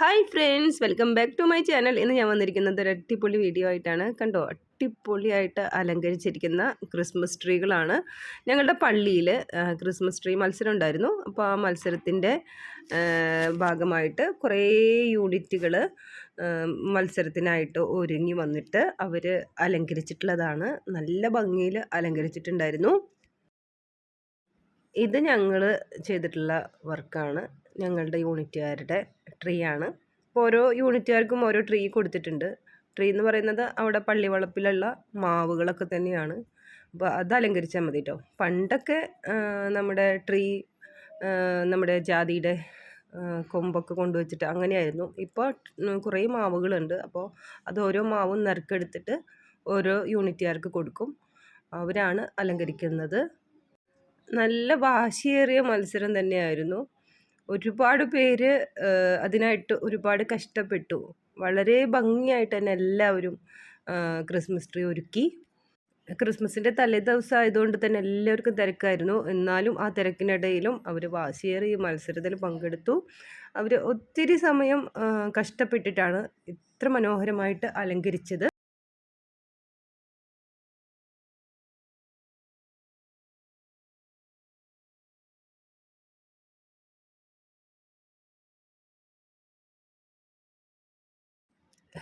Hi friends welcome back to my channel ഇന്ന് ഞാൻ വന്നിരിക്കുന്നത് ഒരു അടിപൊളി വീഡിയോ ആയിട്ടാണ്. കണ്ടോ? അടിപൊളിയായിട്ട് അലങ്കരിച്ചിരിക്കുന്ന ക്രിസ്മസ് ട്രീകളാണ് ഞങ്ങളുടെ പള്ളിയിൽ ക്രിസ്മസ് ട്രീ മത്സരം ഉണ്ടായിരുന്നു. അപ്പോൾ ആ മത്സരത്തിന്റെ ഭാഗമായിട്ട് കുറേ യൂണിറ്റുകൾ മത്സരത്തിനായിട്ട് ഒരുങ്ങി വന്നിട്ട് അവർ അലങ്കരിച്ചിട്ടുള്ളതാണ്. നല്ല ഭംഗിയിൽ അലങ്കരിച്ചിട്ടുണ്ടായിരുന്നു. ഇത് ഞങ്ങൾ ചെയ്തിട്ടുള്ള വർക്കാണ്. ഞങ്ങളുടെ യൂണിറ്റുകാരുടെ ട്രീ ആണ് ഇപ്പോൾ ഓരോ യൂണിറ്റുകാർക്കും ഓരോ ട്രീ കൊടുത്തിട്ടുണ്ട്. ട്രീ എന്ന് പറയുന്നത് അവിടെ പള്ളിവളപ്പിലുള്ള മാവുകളൊക്കെ തന്നെയാണ്. അപ്പോൾ അത് അലങ്കരിച്ചാൽ മതി കേട്ടോ പണ്ടൊക്കെ നമ്മുടെ ട്രീ നമ്മുടെ ജാതിയുടെ കൊമ്പൊക്കെ കൊണ്ടുവച്ചിട്ട് അങ്ങനെയായിരുന്നു. ഇപ്പോൾ കുറേ മാവുകളുണ്ട്. അപ്പോൾ അത് ഓരോ മാവും നറുക്കെടുത്തിട്ട് ഓരോ യൂണിറ്റുകാർക്ക് കൊടുക്കും. അവരാണ് അലങ്കരിക്കുന്നത്. നല്ല വാശിയേറിയ മത്സരം തന്നെയായിരുന്നു. ഒരുപാട് പേര് അതിനായിട്ട് ഒരുപാട് കഷ്ടപ്പെട്ടു. വളരെ ഭംഗിയായിട്ട് തന്നെ എല്ലാവരും ക്രിസ്മസ് ട്രീ ഒരുക്കി. ക്രിസ്മസിന്റെ തലേ ദിവസം ആയതുകൊണ്ട് തന്നെ എല്ലാവർക്കും തിരക്കായിരുന്നു. എന്നാലും ആ തിരക്കിനിടയിലും അവർ വാശിയേറിയ മത്സരത്തിൽ പങ്കെടുത്തു. അവർ ഒത്തിരി സമയം കഷ്ടപ്പെട്ടിട്ടാണ് ഇത്ര മനോഹരമായിട്ട് അലങ്കരിച്ചത്.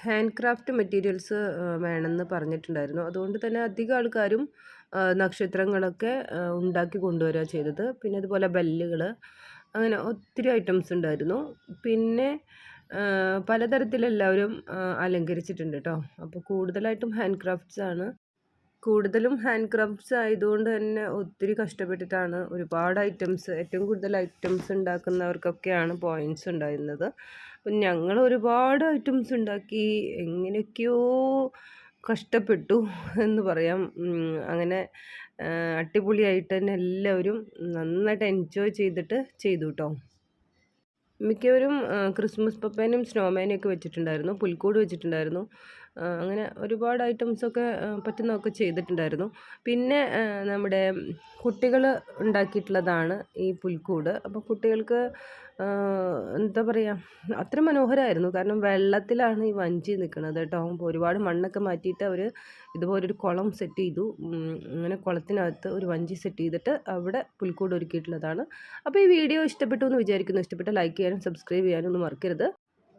ഹാൻഡ് ക്രാഫ്റ്റ് മെറ്റീരിയൽസ് വേണമെന്ന് പറഞ്ഞിട്ടുണ്ടായിരുന്നു. അതുകൊണ്ട് തന്നെ അധികം ആൾക്കാരും നക്ഷത്രങ്ങളൊക്കെ ഉണ്ടാക്കി കൊണ്ടുവരിക ചെയ്തത്. പിന്നെ അതുപോലെ ബെല്ലുകൾ അങ്ങനെ ഒത്തിരി ഐറ്റംസ് ഉണ്ടായിരുന്നു. പിന്നെ പലതരത്തിലെല്ലാവരും അലങ്കരിച്ചിട്ടുണ്ട് കേട്ടോ അപ്പോൾ കൂടുതലായിട്ടും ഹാൻഡ് ക്രാഫ്റ്റ്സ് ആണ് കൂടുതലും ഹാൻഡ് ക്രാഫ്റ്റ്സ് ആയതുകൊണ്ട് തന്നെ ഒത്തിരി കഷ്ടപ്പെട്ടിട്ടാണ് ഒരുപാട് ഐറ്റംസ് ഏറ്റവും കൂടുതൽ ഐറ്റംസ് ഉണ്ടാക്കുന്നവർക്കൊക്കെയാണ് പോയിന്റ്സ് ഉണ്ടായിരുന്നത്. അപ്പം ഞങ്ങൾ ഒരുപാട് ഐറ്റംസ് ഉണ്ടാക്കി എങ്ങനെയൊക്കെയോ കഷ്ടപ്പെട്ടു എന്ന് പറയാം. അങ്ങനെ അടിപൊളിയായിട്ട് തന്നെ എല്ലാവരും നന്നായിട്ട് എൻജോയ് ചെയ്തിട്ട് ചെയ്തു കേട്ടോ മിക്കവരും ക്രിസ്മസ് പപ്പേനും സ്നോമാനും ഒക്കെ വെച്ചിട്ടുണ്ടായിരുന്നു പുൽക്കൂട് വെച്ചിട്ടുണ്ടായിരുന്നു. അങ്ങനെ ഒരുപാട് ഐറ്റംസൊക്കെ പറ്റുന്നതൊക്കെ ചെയ്തിട്ടുണ്ടായിരുന്നു. പിന്നെ നമ്മുടെ കുട്ടികൾ ഉണ്ടാക്കിയിട്ടുള്ളതാണ് ഈ പുൽക്കൂട്. അപ്പോൾ കുട്ടികൾക്ക് എന്താ പറയുക അത്ര മനോഹരമായിരുന്നു കാരണം വെള്ളത്തിലാണ് ഈ വഞ്ചി നിൽക്കുന്നത് കേട്ടോ. ഒരുപാട് മണ്ണൊക്കെ മാറ്റിയിട്ട് അവർ ഇതുപോലൊരു കുളം സെറ്റ് ചെയ്തു. അങ്ങനെ കുളത്തിനകത്ത് ഒരു വഞ്ചി സെറ്റ് ചെയ്തിട്ട് അവിടെ പുൽക്കൂട് ഒരുക്കിയിട്ടുള്ളതാണ്. അപ്പോൾ ഈ വീഡിയോ ഇഷ്ടപ്പെട്ടു എന്ന് വിചാരിക്കുന്നു. ഇഷ്ടപ്പെട്ട ലൈക്ക് ചെയ്യാനും സബ്സ്ക്രൈബ് ചെയ്യാനും ഒന്നും മറക്കരുത്.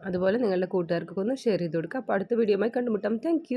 അതുപോലെ നിങ്ങളുടെ കൂട്ടുകാർക്കൊക്കെ ഒന്ന് ഷെയർ ചെയ്ത് കൊടുക്കുക അപ്പോൾ അടുത്ത വീഡിയോയുമായി കണ്ടുമുട്ടാം. താങ്ക്